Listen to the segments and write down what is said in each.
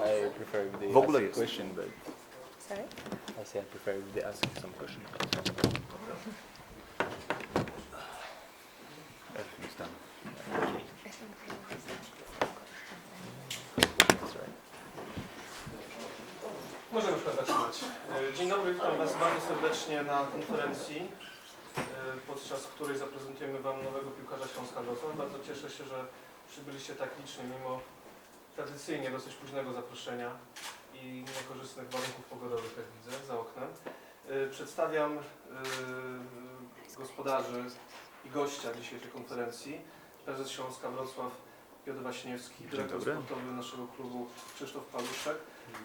I prefer if they W ogóle ask a jest. question, but Sorry? I say I prefer if they ask some question. I think That's right. Możemy już zaczynać. E, Dzień dobry, witam Was bardzo serdecznie na konferencji, podczas której zaprezentujemy Wam nowego piłkarza Śląska Wrocław. Bardzo cieszę się, że przybyliście tak licznie, mimo tradycyjnie dosyć późnego zaproszenia i niekorzystnych warunków pogodowych, jak widzę, za oknem. E, Przedstawiam e, gospodarzy i gościa dzisiejszej konferencji. Prezes Śląska Wrocław Piotr Waśniewski, dyrektor sportowy naszego klubu Krzysztof Paluszek,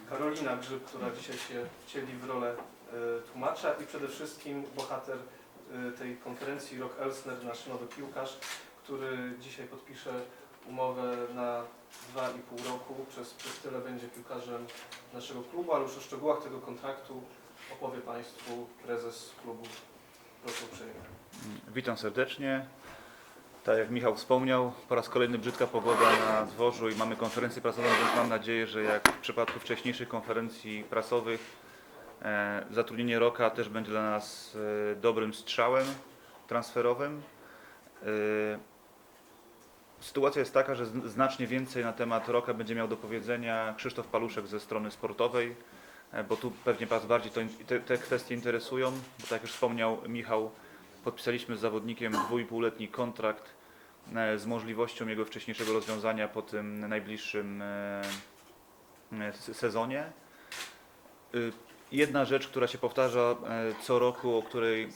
Karolina Grzyb, która dzisiaj się wcieli w rolę e, tłumacza i przede wszystkim bohater tej konferencji, Rok Elsner, nasz nowy piłkarz, który dzisiaj podpisze umowę na 2,5 roku. Przez, przez tyle będzie piłkarzem naszego klubu, ale już o szczegółach tego kontraktu opowie Państwu prezes klubu. Proszę uprzejmie. Witam serdecznie. Tak jak Michał wspomniał, po raz kolejny brzydka pogoda na dworzu i mamy konferencję prasową, więc mam nadzieję, że jak w przypadku wcześniejszych konferencji prasowych, zatrudnienie Roka też będzie dla nas e, dobrym strzałem transferowym. E, sytuacja jest taka, że znacznie więcej na temat Roka będzie miał do powiedzenia Krzysztof Paluszek ze strony sportowej, e, bo tu pewnie Was bardziej to, te, te kwestie interesują, bo tak jak już wspomniał Michał, podpisaliśmy z zawodnikiem dwójpółletni kontrakt e, z możliwością jego wcześniejszego rozwiązania po tym najbliższym e, e, sezonie. Jedna rzecz, która się powtarza e, co roku, o której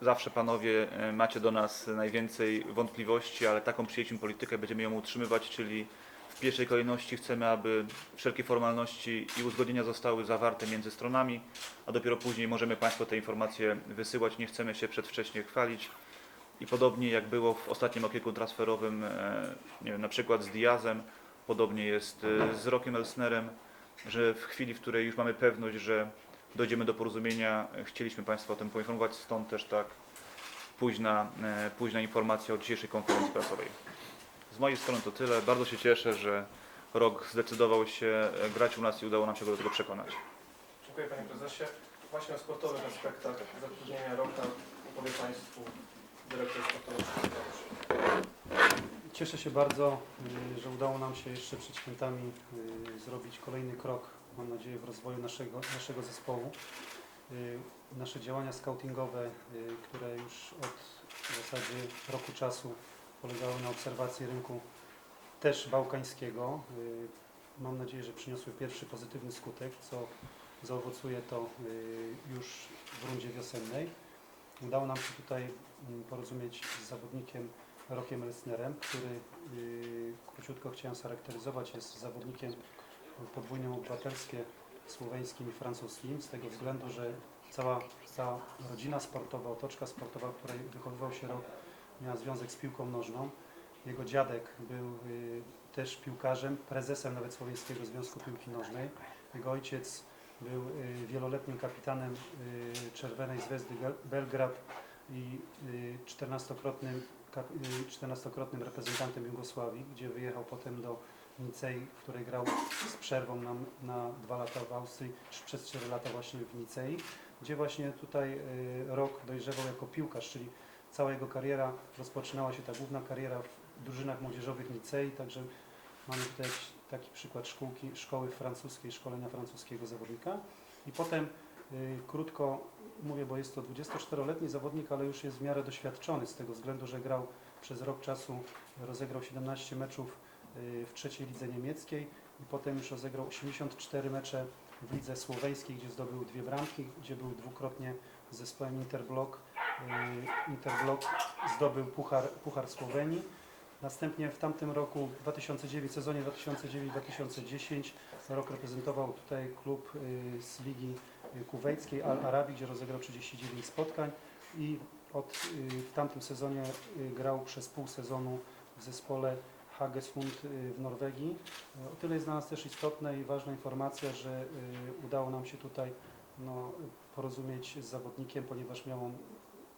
zawsze panowie e, macie do nas najwięcej wątpliwości, ale taką przyjęliśmy politykę, będziemy ją utrzymywać, czyli w pierwszej kolejności chcemy, aby wszelkie formalności i uzgodnienia zostały zawarte między stronami, a dopiero później możemy Państwu te informacje wysyłać. Nie chcemy się przedwcześnie chwalić. I podobnie jak było w ostatnim okienku transferowym, e, nie wiem, na przykład z Diazem, podobnie jest z Rokiem Elsnerem, że w chwili, w której już mamy pewność, że dojdziemy do porozumienia, chcieliśmy Państwa o tym poinformować, stąd też tak późna, e, późna informacja o dzisiejszej konferencji prasowej. Z mojej strony to tyle. Bardzo się cieszę, że Rok zdecydował się e, grać u nas i udało nam się go do tego przekonać. Dziękuję Panie Prezesie. Właśnie o sportowych aspektach zatrudnienia Roka opowie Państwu dyrektor sportowy. Cieszę się bardzo, y, że udało nam się jeszcze przed świętami y, zrobić kolejny krok, mam nadzieję, w rozwoju naszego, naszego zespołu. Y, Nasze działania scoutingowe, które już od w zasadzie roku czasu polegały na obserwacji rynku też bałkańskiego, mam nadzieję, że przyniosły pierwszy pozytywny skutek, co zaowocuje to już w rundzie wiosennej. Udało nam się tutaj mm, porozumieć z zawodnikiem Rokiem Elsnerem, który y, króciutko chciałem scharakteryzować, jest zawodnikiem podwójnym obywatelskie słoweńskim i francuskim, z tego względu, że cała ta rodzina sportowa, otoczka sportowa, w której wychowywał się Rok, miała związek z piłką nożną. Jego dziadek był y, też piłkarzem, prezesem nawet Słoweńskiego Związku Piłki Nożnej. Jego ojciec był y, wieloletnim kapitanem y, Czerwonej Zvezdy Gel- Belgrad i y, 14-krotnym y, 14-krotnym reprezentantem Jugosławii, gdzie wyjechał potem do Nicei, w której grał z przerwą na, na dwa lata w Austrii, czy przez 4 lata właśnie w Nicei, gdzie właśnie tutaj y, rok dojrzewał jako piłkarz, czyli cała jego kariera rozpoczynała się, ta główna kariera w drużynach młodzieżowych Nicei, także mamy tutaj taki przykład szkółki, szkoły francuskiej, szkolenia francuskiego zawodnika. I potem krótko mówię, bo jest to 24-letni zawodnik, ale już jest w miarę doświadczony z tego względu, że grał przez rok czasu, rozegrał 17 meczów y, w trzeciej lidze niemieckiej i potem już rozegrał 84 mecze w lidze słoweńskiej, gdzie zdobył dwie bramki, gdzie był dwukrotnie z zespołem Interblock. Y, Interblock zdobył Puchar, Puchar Słowenii. Następnie w tamtym roku, 2009, sezonie 2009-2010 rok reprezentował tutaj klub y, z ligi kuwejskiej Al Arabi, gdzie rozegrał 39 spotkań i od, y, w tamtym sezonie y, grał przez pół sezonu w zespole Hagesund y, w Norwegii. O tyle jest dla nas też istotna i ważna informacja, że udało nam się tutaj no, porozumieć z zawodnikiem, ponieważ miał on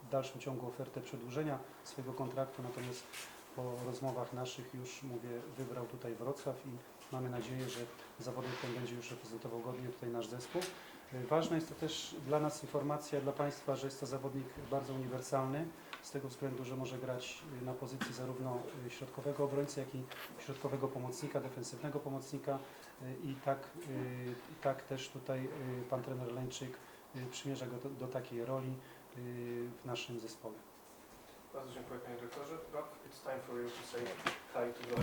w dalszym ciągu ofertę przedłużenia swojego kontraktu, natomiast po rozmowach naszych już, mówię, wybrał tutaj Wrocław i mamy nadzieję, że zawodnik ten będzie już reprezentował godnie tutaj nasz zespół. Ważna jest to też dla nas informacja, dla Państwa, że jest to zawodnik bardzo uniwersalny, z tego względu, że może grać na pozycji zarówno y, środkowego obrońcy, jak i środkowego pomocnika, defensywnego pomocnika y, i tak, y, tak też tutaj pan trener Leńczyk przymierza go do, do takiej roli w naszym zespole. Bardzo dziękuję Panie Dyrektorze. Rob, it's time for you to say hi to the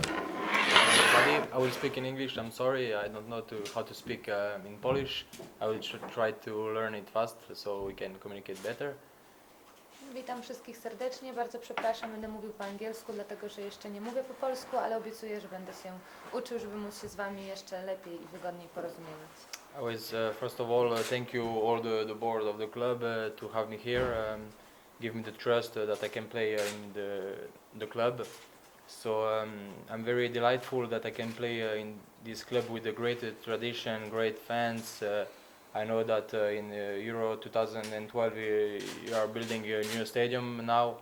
Everybody, I will speak in English. I'm sorry, I don't know to, how to speak uh, in Polish. I will tr- try to learn it fast so we can communicate better. Witam wszystkich serdecznie. Bardzo przepraszam, będę mówił po angielsku, dlatego że jeszcze nie mówię po polsku, ale obiecuję, że będę się uczył, żeby móc się z Wami jeszcze lepiej i wygodniej porozumiewać. I was uh, first of all uh, thank you all the, the board of the club uh, to have me here, um, give me the trust uh, that I can play in the the club. So um, I'm very delightful that I can play uh, in this club with a great uh, tradition, great fans. I know that in Euro 2012 uh, you are building a new stadium now,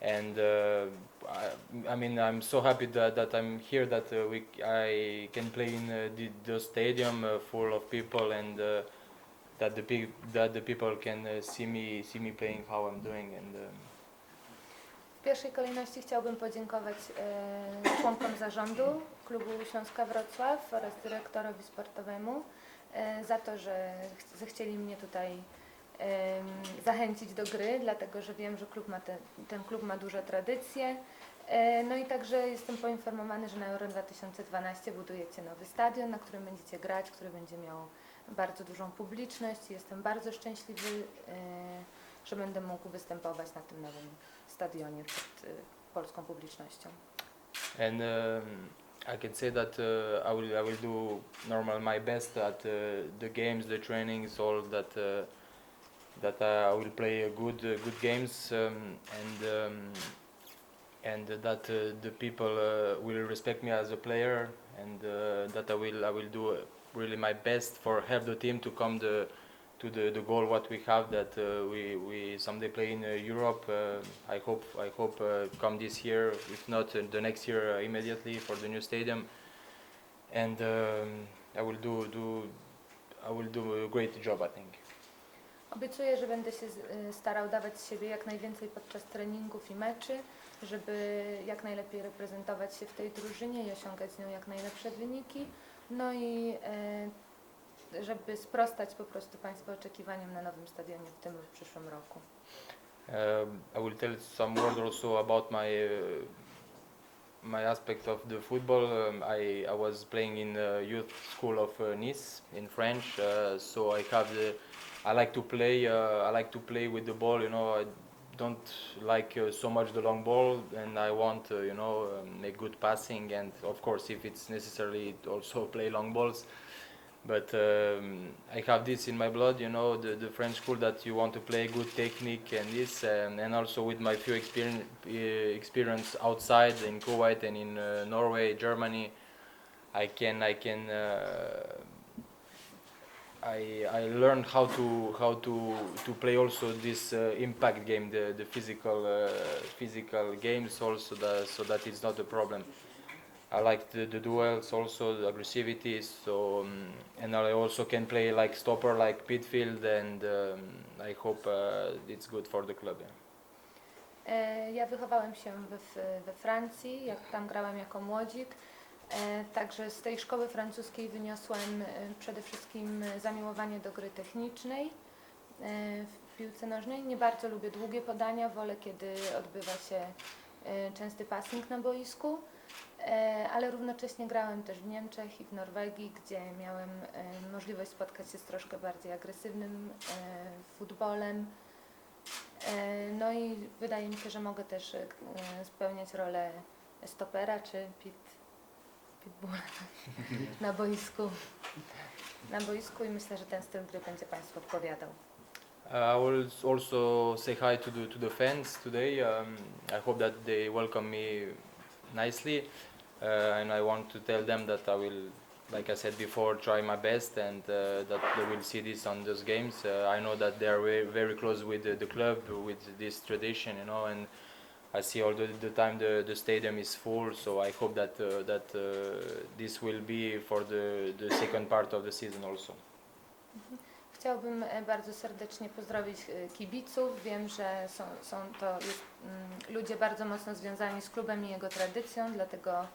and uh, I, I mean I'm so happy that, that I'm here that uh, we I can play in uh, the, the stadium full of people and that the pe- that the people can uh, see me see me playing how I'm doing and um, W pierwszej kolejności chciałbym podziękować e, członkom zarządu klubu Śląska Wrocław oraz dyrektorowi sportowemu e, za to, że ch- zechcieli mnie tutaj zachęcić do gry, dlatego że wiem, że klub ma te, ten klub ma duże tradycje. E, no i także jestem poinformowany, że na Euro 2012 budujecie nowy stadion, na którym będziecie grać, który będzie miał bardzo dużą publiczność. Jestem bardzo szczęśliwy, e, że będę mógł występować na tym nowym stadionie przed y, polską publicznością. and um, I can say that uh, I will I will do normal my best at uh, the games, the trainings, all that uh, that I will play good uh, good games um, and um, and that uh, the people uh, will respect me as a player and uh, that I will I will do uh, really my best for help the team to come the to the, the goal what we have that uh, we, we someday play in uh, Europe. Uh, I hope I hope uh, come this year, if not uh, the next year uh, immediately for the new stadium. And um, I will do do I will do a great job I think. Obiecuję, że będę się y, starał dawać z siebie jak najwięcej podczas treningów i meczy, żeby jak najlepiej reprezentować się w tej drużynie i osiągać z nią jak najlepsze wyniki. No i e, żeby sprostać po prostu Państwa oczekiwaniom na nowym stadionie w tym przyszłym roku. Um, I will tell some word also about my uh, my aspect of the football. Um, I, I was playing in uh, youth school of uh, Nice in French, uh, so I have the I like to play. Uh, I like to play with the ball. You know, don't like uh, so much the long ball, and I want uh, you know um, make good passing, and of course if it's necessary, also play long balls. But um, I have this in my blood, you know, the, the French school that you want to play good technique and this, and, and also with my few experience, experience outside in Kuwait and in uh, Norway, Germany, I can I can uh, I I learned how to how to to play also this uh, impact game, the the physical uh, physical games also, that, so that it's not a problem. I like the, the duels also, the aggressivity. So um, and I also can play like stopper, like midfield, and um, I hope uh, it's good for the club. Yeah. Ja wychowałem się we, we Francji, jak tam grałem jako młodzik. E, Także z tej szkoły francuskiej wyniosłem e, przede wszystkim zamiłowanie do gry technicznej e, w piłce nożnej. Nie bardzo lubię długie podania, wolę kiedy odbywa się częsty passing na boisku. Ale równocześnie grałem też w Niemczech i w Norwegii, gdzie miałem możliwość spotkać się z troszkę bardziej agresywnym futbolem. No i wydaje mi się, że mogę też spełniać rolę stopera czy na boisku. Na boisku i myślę, że ten styl gry będzie Państwu odpowiadał. I will also say hi to the to the fans today. Um, I hope that they welcome me nicely, uh, and I want to tell them that I will like I said before, try my best, and uh, that they will see this on those games. Uh, I know that they are very, very close with the, the club, with this tradition, you know, and I see all the, the time the, the stadium is full. So I hope that uh, that uh, this will be for the, the second part of the season also. Chciałbym e, bardzo serdecznie pozdrowić e, kibiców. Wiem, że są, są to jest, mm, ludzie bardzo mocno związani z klubem i jego tradycją, dlatego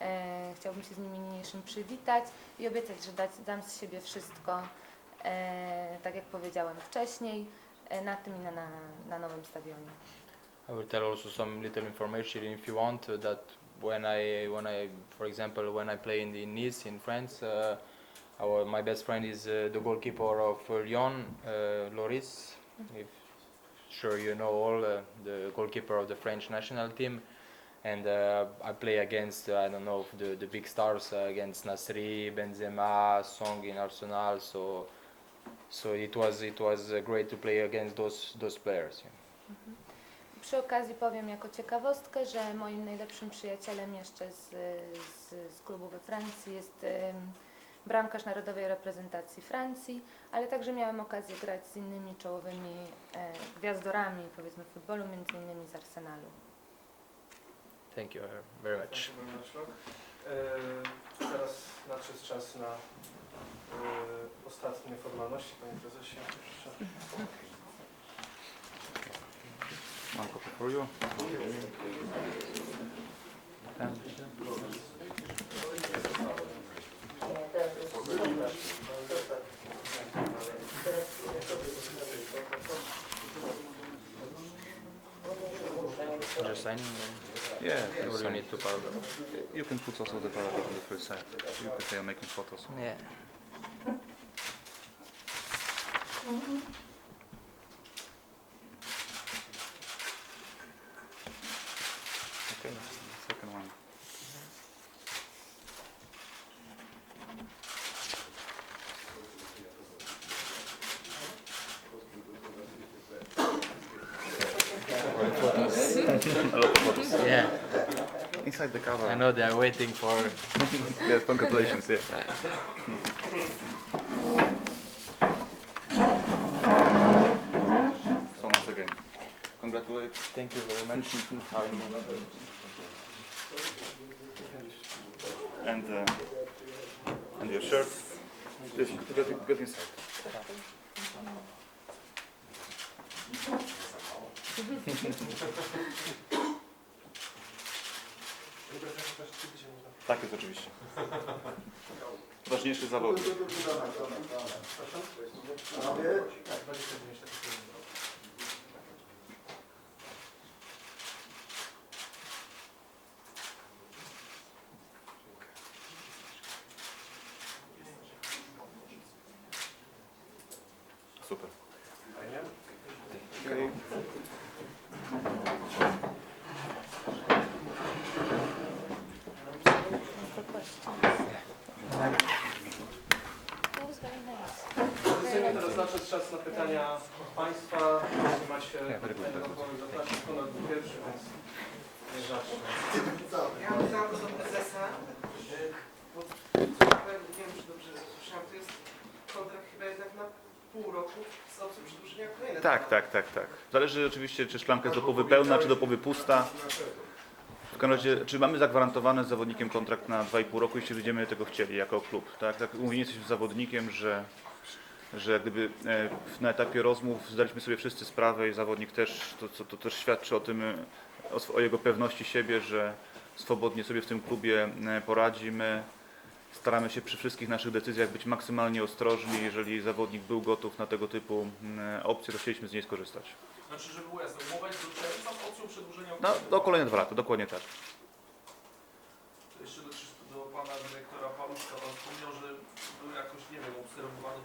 e, chciałbym się z nimi niniejszym przywitać i obiecać, że dać, dam z siebie wszystko, e, tak jak powiedziałam wcześniej, e, na tym i na, na, na nowym stadionie. I will tell also some little information if you want uh, that when I when I for example when I play in the Nice in France uh, our my best friend is uh, the goalkeeper of uh, Lyon uh, Loris. If sure you know all uh, the goalkeeper of the French national team. And uh, I play against uh, I don't know the the big stars uh, against Nasri Benzema Song in Arsenal. So so it was it was uh, great to play against those those players yeah. Przy okazji powiem jako ciekawostkę, że moim najlepszym przyjacielem jeszcze z, z, z klubu we Francji jest bramkarz narodowej reprezentacji Francji, ale także miałem okazję grać z innymi czołowymi e, gwiazdorami powiedzmy futbolu, między innymi z Arsenalu. Thank you very much. Dziękuję bardzo. E, Teraz nadszedł czas na e, ostatnie formalności, panie prezesie. Proszę. Mam kopię for you. Just signing. Yeah, Or you need to paragraph. You can put also the paragraph on the first side. You can say I'm making photos. Yeah. Mm-hmm. Okay, second one. A lot of photos. Yeah. Inside the cover. I know they are waiting for. yes, congratulations. Yeah. So once again, congratulate. Thank you very much. And uh, and your shirt. Yes, get, get inside. Ważniejszy zawodnik. Tak, 29 sekund. Super. Fajnie. Okay. Sejmie teraz nadszedł czas na pytania od Państwa. Jeśli macie to zapraszam. Konrad był pierwszy, więc nie zacznę. Ja mam pytanie do prezesa. Bo nie wiem, czy dobrze słyszałam, to jest kontrakt chyba jednak na pół roku z opcją przedłużenia kolejne. Tak, tak, tak, tak. Zależy oczywiście, czy szklanka jest do połowy pełna, czy do połowy pusta. W każdym razie, czy mamy zagwarantowany z zawodnikiem kontrakt na 2,5 roku, jeśli będziemy tego chcieli jako klub. Tak, tak umówieni jesteśmy z zawodnikiem, że, że gdyby e, na etapie rozmów zdaliśmy sobie wszyscy sprawę i zawodnik też, to, to, to też świadczy o tym, e, o, o jego pewności siebie, że swobodnie sobie w tym klubie e, poradzimy. Staramy się przy wszystkich naszych decyzjach być maksymalnie ostrożni. Jeżeli zawodnik był gotów na tego typu opcje, to chcieliśmy z niej skorzystać. Znaczy, żeby było jasne, umowa jest do czerwca z opcją przedłużenia No, do kolejne dwa lata, dokładnie tak. Jeszcze do, do pana dyrektora Paluszka, pan wspomniał, że był jakoś, nie wiem, obserwowany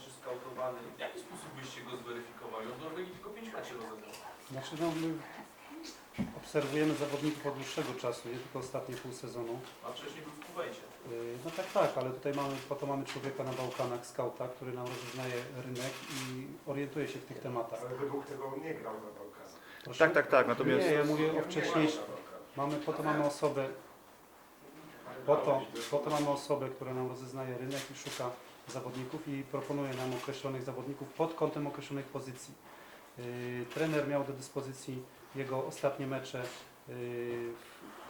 skautowany. W jaki sposób byście go zweryfikowali? On do Norwegii tylko 5 lat się rozebrał. Znaczy no, my obserwujemy zawodników od dłuższego czasu, nie tylko ostatnie pół sezonu. A wcześniej był w Kuwejcie. Yy, No tak, tak, ale tutaj mamy, po to mamy człowieka na Bałkanach, skauta, który nam rozpoznaje rynek i orientuje się w tych tematach. Ale według tego nie grał na Bałkanach. Proszę? Tak, tak, tak. Natomiast Nie, ja mówię o Nie wcześniejszym. Mamy, po to mamy osobę, Po to, po to mamy osobę, która nam rozeznaje rynek i szuka zawodników i proponuje nam określonych zawodników pod kątem określonych pozycji. Yy, Trener miał do dyspozycji jego ostatnie mecze w-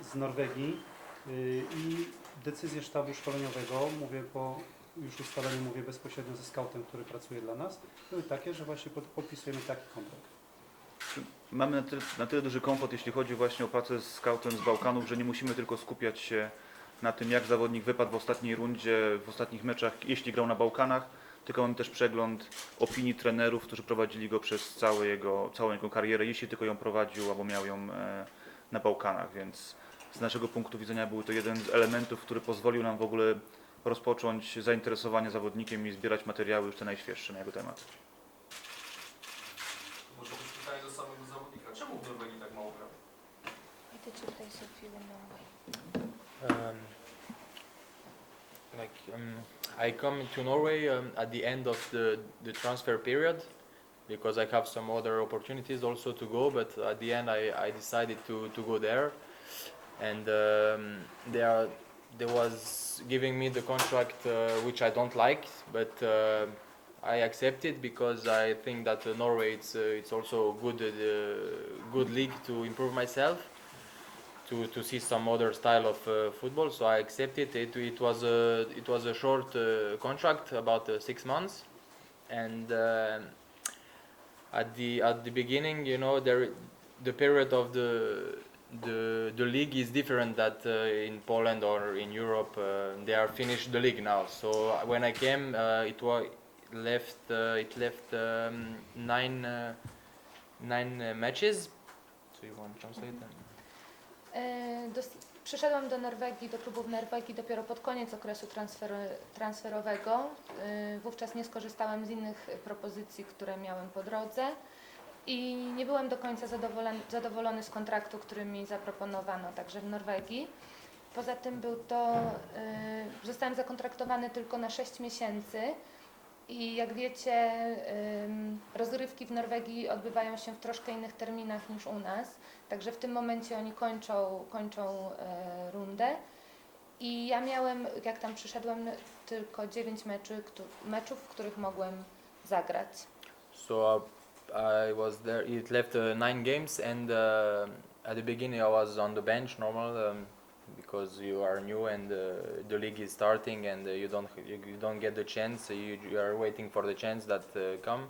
z Norwegii yy, i decyzje sztabu szkoleniowego, mówię po już ustaleniu, mówię bezpośrednio ze scoutem, który pracuje dla nas, były takie, że właśnie pod- podpisujemy taki kontrakt. Mamy na tyle, na tyle duży komfort, jeśli chodzi właśnie o pracę z scoutem z Bałkanów, że nie musimy tylko skupiać się na tym, jak zawodnik wypadł w ostatniej rundzie, w ostatnich meczach, jeśli grał na Bałkanach, tylko mamy też przegląd opinii trenerów, którzy prowadzili go przez całe jego, całą jego karierę, jeśli tylko ją prowadził albo miał ją e, na Bałkanach, więc z naszego punktu widzenia był to jeden z elementów, który pozwolił nam w ogóle rozpocząć zainteresowanie zawodnikiem i zbierać materiały już te najświeższe na jego temat. Um, I come to Norway um, at the end of the, the transfer period because I have some other opportunities also to go, but at the end I, I decided to, to go there, and um, they are they was giving me the contract uh, which I don't like, but uh, I accepted because I think that uh, Norway it's uh, it's also good uh, good league to improve myself to, to see some other style of uh, football. So I accepted it. It was a it was a short uh, contract, about uh, six months, and uh, at the at the beginning, you know, there the period of the the the league is different that uh, in Poland or in Europe. Uh, they are finished the league now. So when I came, uh, it was left uh, it left um, nine uh, nine uh, matches. So you want to translate that? Dos- Przyszedłam do Norwegii, do klubów Norwegii dopiero pod koniec okresu transfer, transferowego. E, Wówczas nie skorzystałam z innych propozycji, które miałem po drodze i nie byłem do końca zadowolony, zadowolony z kontraktu, który mi zaproponowano także w Norwegii. Poza tym był to, e, zostałem zakontraktowany tylko na 6 miesięcy i jak wiecie, em, rozgrywki w Norwegii odbywają się w troszkę innych terminach niż u nas. Także w tym momencie oni kończą, kończą e, rundę. I ja miałem, jak tam przyszedłem, tylko 9 meczy, meczów, w których mogłem zagrać. So uh, I was there. It left uh, games, and uh, at the beginning I was on the bench, normal, um, because you are new and uh, the league is starting, and uh, you don't you, you don't get the chance. You, you are waiting for the chance that uh, come.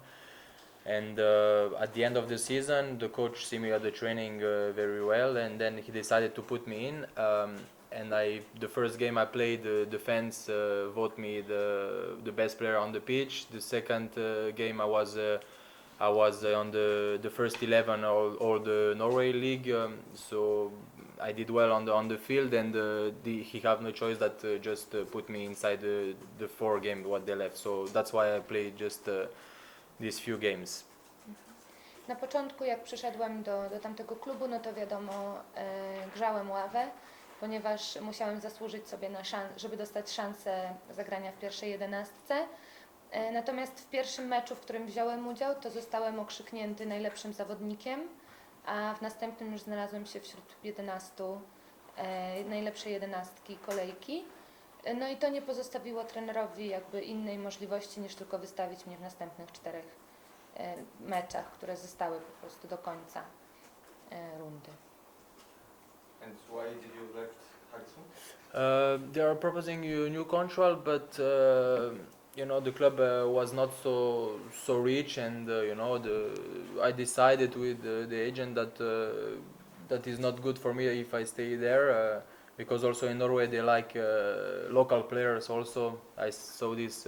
And uh, at the end of the season, the coach see me at the training uh, very well, and then he decided to put me in. Um, and I, the first game I played, the fans uh, vote me the the best player on the pitch. The second game I was. I was on the, the first 11 all, all the Norway league, um, so I did well on the on the field, and uh, the, he have no choice that uh, just uh, put me inside the, the four game what they left. So that's why I played just these few games. Na początku, jak przyszedłem do, do tamtego klubu, no to wiadomo, e, grzałem ławę, ponieważ musiałem zasłużyć sobie na szan- żeby dostać szansę zagrania w pierwszej jedenastce. E, natomiast w pierwszym meczu, w którym wziąłem udział, to zostałem okrzyknięty najlepszym zawodnikiem, a w następnym już znalazłem się wśród 11 e, najlepszej jedenastki kolejki. E, No i to nie pozostawiło trenerowi jakby innej możliwości niż tylko wystawić mnie w następnych czterech e, meczach, które zostały po prostu do końca e, rundy. And why did you left Hudson? Uh, they are proposing you a new contract, but uh, you know the club uh, was not so so rich, and uh, you know the I decided with the, agent that uh, that is not good for me if I stay there. Uh, because also in Norway they like uh, local players. Also, I saw this,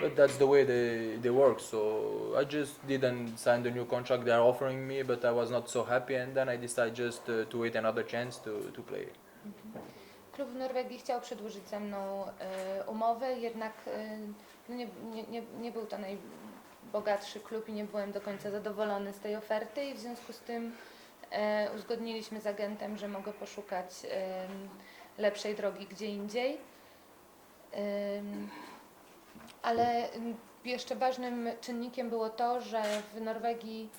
but that's the way they, they work. So I just didn't sign the new contract they are offering me, but I was not so happy, and then I decided just to wait another chance to, to play. Klub w Norwegii chciał przedłużyć ze mną e, umowę, jednak no nie, nie, nie, nie był to najbogatszy klub i nie byłem do końca zadowolony z tej oferty i w związku z tym e, uzgodniliśmy z agentem, że mogę poszukać em, lepszej drogi gdzie indziej. Em, ale jeszcze ważnym czynnikiem było to, że w Norwegii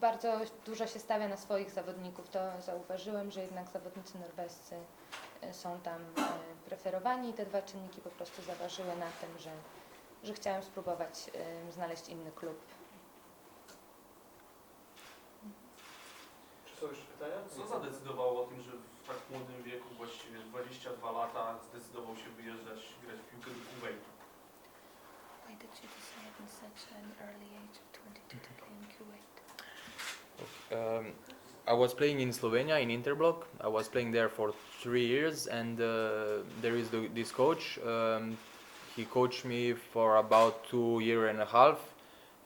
bardzo dużo się stawia na swoich zawodników. To zauważyłem, że jednak zawodnicy norwescy e, są tam e, preferowani. Te dwa czynniki po prostu zaważyły na tym, że, że chciałam spróbować znaleźć inny klub. Czy są jeszcze pytania? Co zadecydowało o tym, że w tak młodym wieku, właściwie 22 lata, zdecydował się wyjeżdżać, grać w piłkę do Kuwejtu? Why did you decide in such an early age of 22 to play in Kuwait? Um, I was playing in Slovenia in Interblock. I was playing there for three years, and uh, there is the, this coach. Um, he coached me for about two year and a half,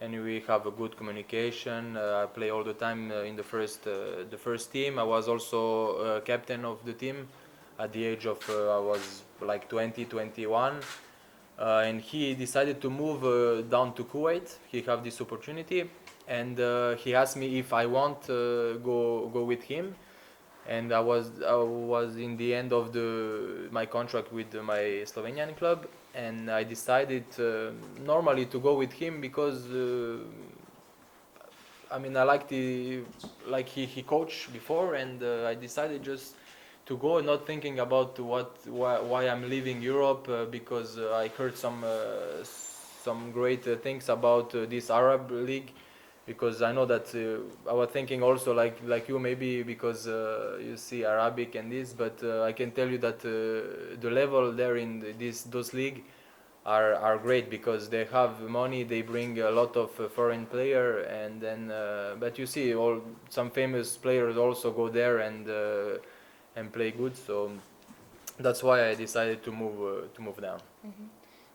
and we have a good communication. Uh, I play all the time uh, in the first uh, the first team. I was also uh, captain of the team at the age of uh, I was like 20, 21. Uh, and he decided to move uh, down to Kuwait. He have this opportunity, and uh, he asked me if I want uh, go go with him. And I was I was in the end of the my contract with my Slovenian club, and I decided uh, normally to go with him because uh, I mean I liked the like he he coached before, and I decided just to go, not thinking about what why, why I'm leaving Europe uh, because uh, I heard some uh, some great uh, things about uh, this Arab League. Because I know that uh, I was thinking also like like you maybe because you see Arabic and this, but I can tell you that the level there in this those league are are great because they have money, they bring a lot of foreign player, and then but you see all some famous players also go there and and play good. So that's why I decided to move uh, to move down. Mhm.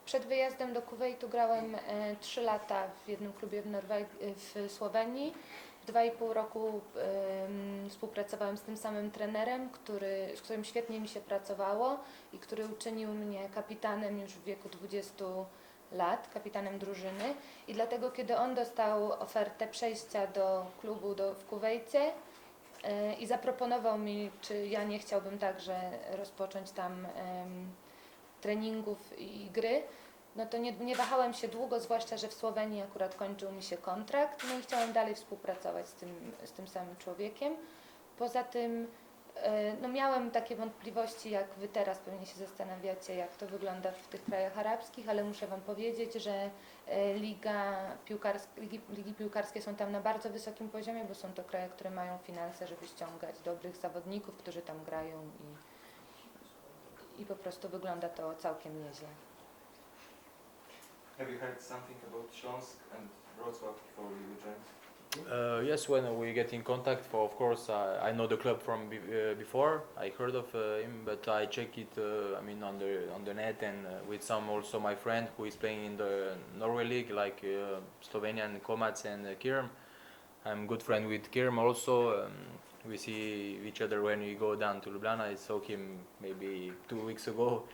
Przed wyjazdem do Kuwejtu grałem e, 3 lata w jednym klubie w, Norweg- w Słowenii. W Dwa i pół roku em, współpracowałem z tym samym trenerem, który, z którym świetnie mi się pracowało i który uczynił mnie kapitanem już w wieku 20 lat, kapitanem drużyny. I dlatego, kiedy on dostał ofertę przejścia do klubu do, w Kuwejcie e, i zaproponował mi, czy ja nie chciałbym także rozpocząć tam treningów i gry, no to nie, nie wahałem się długo, zwłaszcza, że w Słowenii akurat kończył mi się kontrakt, no i chciałem dalej współpracować z tym, z tym samym człowiekiem. Poza tym no miałem takie wątpliwości, jak Wy teraz pewnie się zastanawiacie, jak to wygląda w tych krajach arabskich, ale muszę Wam powiedzieć, że e, liga piłkars ligi, ligi piłkarskie są tam na bardzo wysokim poziomie, bo są to kraje, które mają finanse, żeby ściągać dobrych zawodników, którzy tam grają i i po prostu wygląda to całkiem nieźle. Have you heard something about Śląsk and Wrocław before you joined? Uh, yes, when we get in contact, for of course I, I know the club from be, uh, before. I heard of uh, him, but I check it. Uh, I mean on the on the net and uh, with some also my friend who is playing in the Norway league, like uh, Slovenian Komac and uh, Kirm. I'm good friend with Kirm also. Um, we see each other when we go down to Ljubljana. I saw him maybe two weeks ago,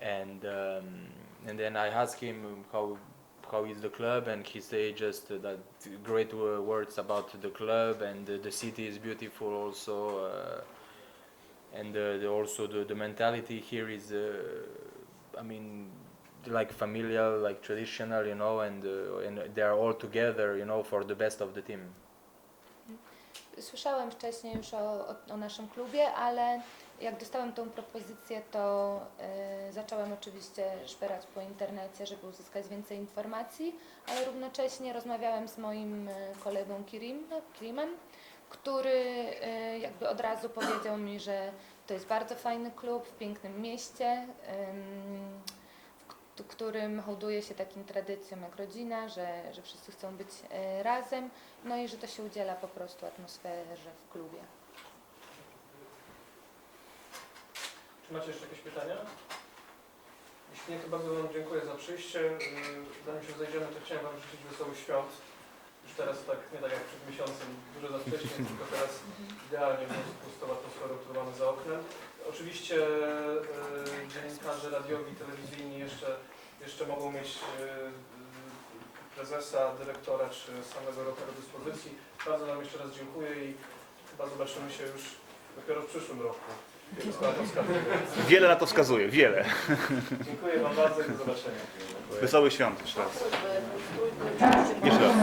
and um, and then I asked him how how is the club, and he say just that great wo- words about the club, and the city is beautiful also, uh, and the, also the, the mentality here is, uh, I mean, like familial, like traditional, you know, and uh, and they are all together, you know, for the best of the team. Słyszałem wcześniej już o, o, o naszym klubie, ale jak dostałem tą propozycję, to y, zacząłem oczywiście szperać po internecie, żeby uzyskać więcej informacji, ale równocześnie rozmawiałem z moim y, kolegą Kirim, Kirimem, który y, jakby od razu powiedział mi, że to jest bardzo fajny klub w pięknym mieście, w którym hołduje się takim tradycjom jak rodzina, że, że wszyscy chcą być razem. No i że to się udziela po prostu atmosferze w klubie. Macie jeszcze jakieś pytania? Jeśli nie, to bardzo Wam dziękuję za przyjście. Yy, Zanim się zejdziemy, to chciałem Wam życzyć wesołych świąt. Już teraz tak, nie tak jak przed miesiącem, dużo za wcześnie, tylko teraz idealnie w związku z tą atmosferą, którą mamy za oknem. Oczywiście yy, dziennikarze radiowi, telewizyjni jeszcze, jeszcze mogą mieć yy, prezesa, dyrektora czy samego roka do dyspozycji. Bardzo Wam jeszcze raz dziękuję i chyba zobaczymy się już dopiero w przyszłym roku. Wiele na to wskazuje, wiele. Dziękuję Wam bardzo i do zobaczenia. Wesołych świąt jeszcze raz. Jeszcze raz.